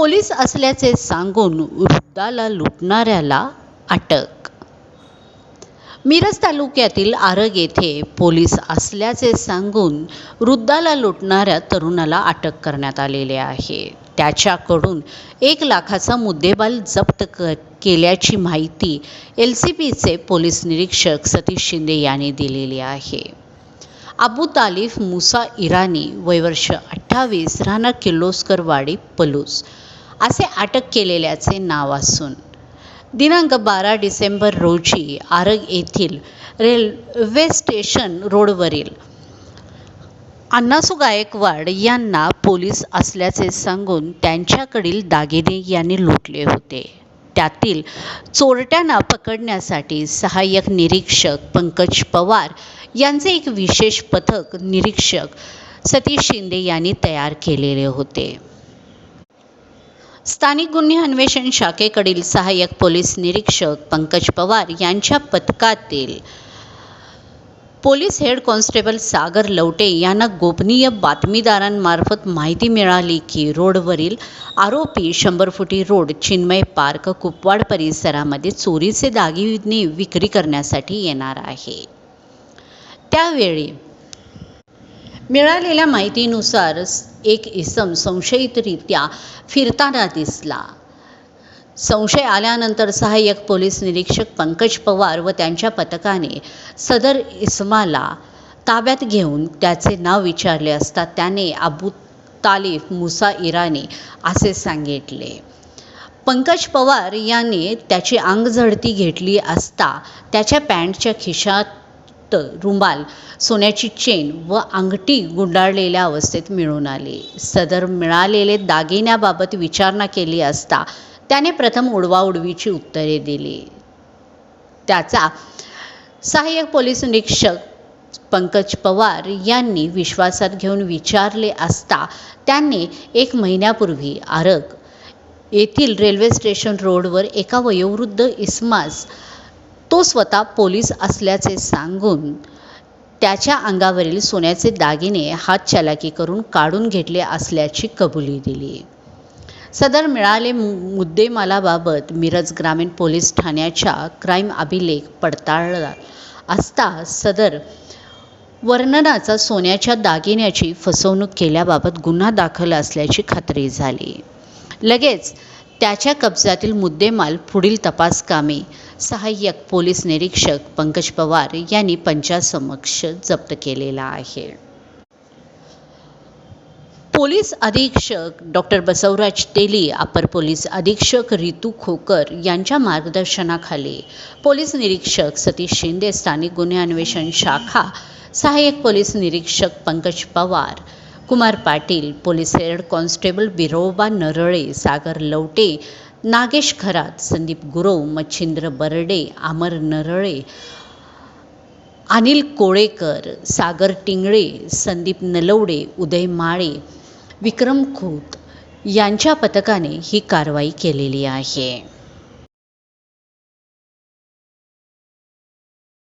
Police असल्याचे सांगून वृद्धाला लुटणाऱ्याला अटक. मिरज तालुक्यातील आरग येथे पोलीस असल्याचे सांगून वृद्धाला लुटणाऱ्या तरुणाला अटक करण्यात आलेले आहे. त्याच्याकडून एक लाखाचा मुद्देबाल जप्त क केल्याची माहिती एल सी पीचे पोलीस निरीक्षक सतीश शिंदे यांनी दिलेली आहे. अबू तालिफ मुसा इराणी वयवर्ष अठ्ठावीस राहणार किर्लोस्करवाडी पलूस असे अटक केलेल्याचे नाव असून दिनांक बारा डिसेंबर रोजी आरग येथील रेल्वे स्टेशन रोडवरील अण्णासू गायकवाड यांना पोलीस असल्याचे सांगून त्यांच्याकडील दागिने यांनी लुटले होते. त्यातील चोरट्यांना पकडण्यासाठी सहाय्यक निरीक्षक पंकज पवार यांचे एक विशेष पथक निरीक्षक सतीश शिंदे यांनी तयार केलेले होते. स्थानिक गुन्हे अन्वेषण शाखेकडील सहाय्यक पोलीस निरीक्षक पंकज पवार यांच्या पथकातील police head constable Sagar Lavate यांना गोपनीय बातमीदारांमार्फत माहिती मिळाली की रोडवरील आरोपी शंभर फुटी रोड चिन्मय पार्क कुपवाड परिसरामध्ये चोरीचे दागिने विक्री करण्यासाठी येणार आहे. त्यावेळी मिळालेल्या माहितीनुसार एक इसम संशयितरित्या फिरताना दिसला. संशय आल्यानंतर सहाय्यक पोलीस निरीक्षक पंकज पवार व त्यांच्या पथकाने सदर इसमाला ताब्यात घेऊन त्याचे नाव विचारले असता त्याने अबू तालिफ मुसा इराणी असे सांगितले. पंकज पवार यांनी त्याची अंगझडती घेतली असता त्याच्या पॅन्टच्या खिशात रुमाल सोन्याची चेन व अंगठी गुंडाळलेल्या अवस्थेत मिळून आली. सदर मिळालेले दागिन्याबाबत विचारणा केली असता त्याने प्रथम उडवाउडवीची उत्तरे दिली. त्याचा सहाय्यक पोलीस निरीक्षक पंकज पवार यांनी विश्वासात घेऊन विचारले असता त्यांनी एक महिन्यापूर्वी आरग येथील रेल्वे स्टेशन रोडवर एका वयोवृद्ध इसमास तो स्वतः पोलीस असल्याचे सांगून त्याच्या अंगावरील सोन्याचे दागिने हातचलाकी करून काढून घेतले असल्याची कबुली दिली. सदर मिळाले मुद्देमालाबाबत मिरज ग्रामीण पोलीस ठाण्याच्या क्राईम अभिलेख पडताळला असता सदर वर्णनाचा सोन्याच्या दागिन्याची फसवणूक केल्याबाबत गुन्हा दाखल असल्याची खात्री झाली. लगेच त्याच्या कब्जातील मुद्देमाल पुढील तपासकामी सहाय्यक पोलीस निरीक्षक पंकज पवार यांनी पंचासमक्ष जप्त केलेला आहे. पोलीस अधीक्षक डॉक्टर बसवराज तेली अपर पोलीस अधीक्षक रितू खोकर यांच्या मार्गदर्शनाखाली पोलीस निरीक्षक सतीश शिंदे स्थानिक गुन्हे अन्वेषण शाखा सहाय्यक पोलीस निरीक्षक Pankaj Pawar Kumar Patil police head constable Biroba Narale Sagar Lavate Nagesh Kharat Sandeep Gurav Machhindra Barde Amar Narale Anil Kolekar Sagar Tingale Sandeep Nalawade Uday Male Vikram Khot यांच्या पथकाने ही कारवाई केलेली आहे.